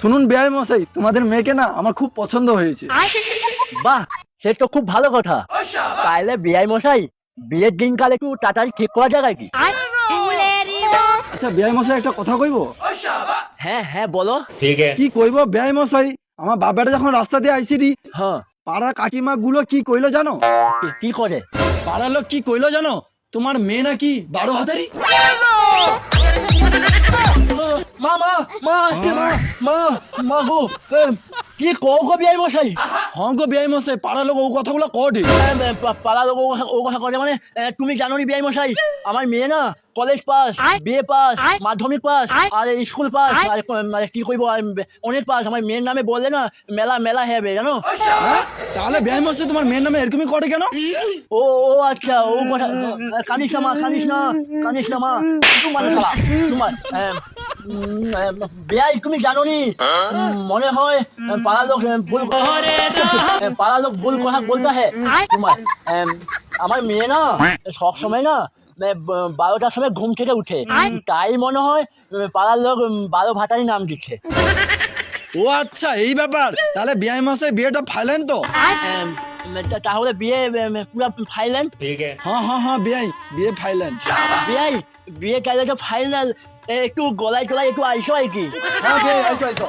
শুনুন বেআই মশাই তোমাদের মেয়েকে না আমার খুব পছন্দ হয়েছে। বাহ সে তো খুব ভালো কথা। তাহলে বেআই মশাই বিয়ের দিনকাল একটু টাটাই ঠিক করা যাবে কি আচ্ছা বেআই মশাই একটা কথা কইব? হ্যাঁ হ্যাঁ বলো। ঠিক কি কইব মশাই আমার বাবাটা যখন রাস্তা দিয়ে আইসিডি হ্যাঁ। পাড়া কাকিমা গুলো কি কইলো জানো? কি করে? পাড়ার লোক কি কইলো জানো? তোমার মেয়ে নাকি বারো হাজারি মামা মা মা আজকে মা মা মা গো কি কও গো বিয়াই মশাই? হ্যাঁ গো বেআই মশাই পাড়ার লোক ও কথাগুলো কটে পাড়া লোক ও কথা- ও কথা মানে তুমি জানো নি বিয়াই মশাই? আমার মেয়ে না কলেজ পাস বিএ পাস মাধ্যমিক পাস আর স্কুল পাস আর মানে কি কইব আর অনেক পাস আমার মেয়ের নামে বললে না মেলা মেলা হবে জানো? হ্যাঁ? তাহলে বেআই মশাই তোমার মেয়ের নামে এরকমই করে কেন? ও ও আচ্ছা ও কথা কানিস না মা কানিস না কানিস না মা তোমার শালা, তোমার এম, বেয়াই তুমি জানো নি মনে হয় পাড়ার লোক ভুল পাড়ার লোক ভুল কথা বলতে হ্যাঁ তোমার আমার মেয়ে না সব সময় না মানে, বারোটার সময় ঘুম থেকে উঠে। তাই মনে হয় পাড়ার লোক বারো ভাটারি নাম দিচ্ছে। ও আচ্ছা এই ব্যাপার। তাহলে বিয়ে মাসে বিয়েটা ফাইলেন তো? হ্যাঁ, তাহলে বিয়ে পুরো ফাইলেন হ্যাঁ হ্যাঁ হ্যাঁ বিয়াই বিয়ে ফাইলেন বিয়াই বিয়ে কালে তো ফাইনাল? একটু গলায় গলায় একটু আইসো আর কি। হ্যাঁ, আইসো আইসো।